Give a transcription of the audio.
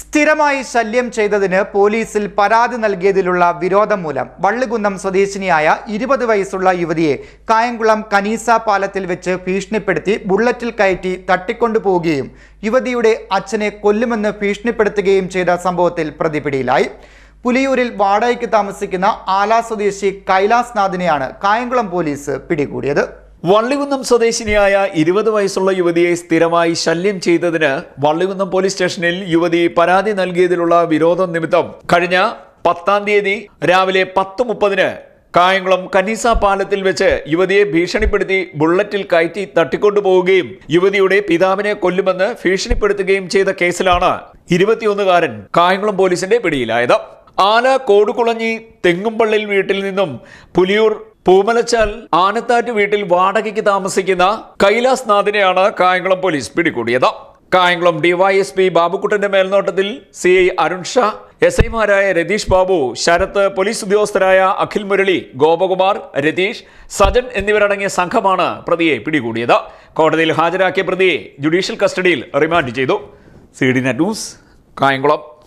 സ്ഥിരമായി ശല്യം ചെയ്തതിന് പോലീസിൽ പരാതി നൽകിയതിലുള്ള വിരോധം മൂലം വള്ളികുന്നം സ്വദേശിനിയായ ഇരുപത് വയസ്സുള്ള യുവതിയെ കായംകുളം കനീസ പാലത്തിൽ വെച്ച് ഭീഷണിപ്പെടുത്തി ബുള്ളറ്റിൽ കയറ്റി തട്ടിക്കൊണ്ടുപോവുകയും യുവതിയുടെ അച്ഛനെ കൊല്ലുമെന്ന് ഭീഷണിപ്പെടുത്തുകയും ചെയ്ത സംഭവത്തിൽ പ്രതിപിടിയിലായി. പുലിയൂരിൽ വാടകയ്ക്ക് താമസിക്കുന്ന ആല സ്വദേശി കൈലാസ് നാഥിനെയാണ് കായംകുളം പോലീസ് പിടികൂടിയത്. വള്ളികുന്നം സ്വദേശിനിയായ ഇരുപത് വയസ്സുള്ള യുവതിയെ സ്ഥിരമായി ശല്യം ചെയ്തതിന് വള്ളികുന്നം പോലീസ് സ്റ്റേഷനിൽ യുവതി പരാതി നൽകിയതിലുള്ള വിരോധം നിമിത്തം കഴിഞ്ഞ പത്താം തീയതി രാവിലെ പത്ത് മുപ്പതിന് കായംകുളം കനീസ പാലത്തിൽ വെച്ച് യുവതിയെ ഭീഷണിപ്പെടുത്തി ബുള്ളറ്റിൽ കയറ്റി തട്ടിക്കൊണ്ടുപോവുകയും യുവതിയുടെ പിതാവിനെ കൊല്ലുമെന്ന് ഭീഷണിപ്പെടുത്തുകയും ചെയ്ത കേസിലാണ് ഇരുപത്തിയൊന്നുകാരൻ കായംകുളം പോലീസിന്റെ പിടിയിലായത്. ആല കോടുകുളഞ്ഞി തെങ്ങുംപള്ളിൽ വീട്ടിൽ നിന്നും പുലിയൂർ പൂമലച്ചാൽ ആനത്താറ്റ് വീട്ടിൽ വാടകയ്ക്ക് താമസിക്കുന്ന കൈലാസ് നാഥിനെയാണ് കായംകുളം പോലീസ് പിടികൂടിയത്. കായംകുളം ഡിവൈഎസ്പി ബാബുക്കുട്ടന്റെ മേൽനോട്ടത്തിൽ C I Arun Shah S ഐമാരായ രതീഷ് ബാബു ശരത്ത് പോലീസ് ഉദ്യോഗസ്ഥരായ അഖിൽ മുരളി ഗോപകുമാർ രതീഷ് സജൻ എന്നിവരടങ്ങിയ സംഘമാണ് പ്രതിയെ പിടികൂടിയത്. കോടതിയിൽ ഹാജരാക്കിയ പ്രതിയെ ജുഡീഷ്യൽ കസ്റ്റഡിയിൽ റിമാൻഡ് ചെയ്തു. C D net news Kayamkulam.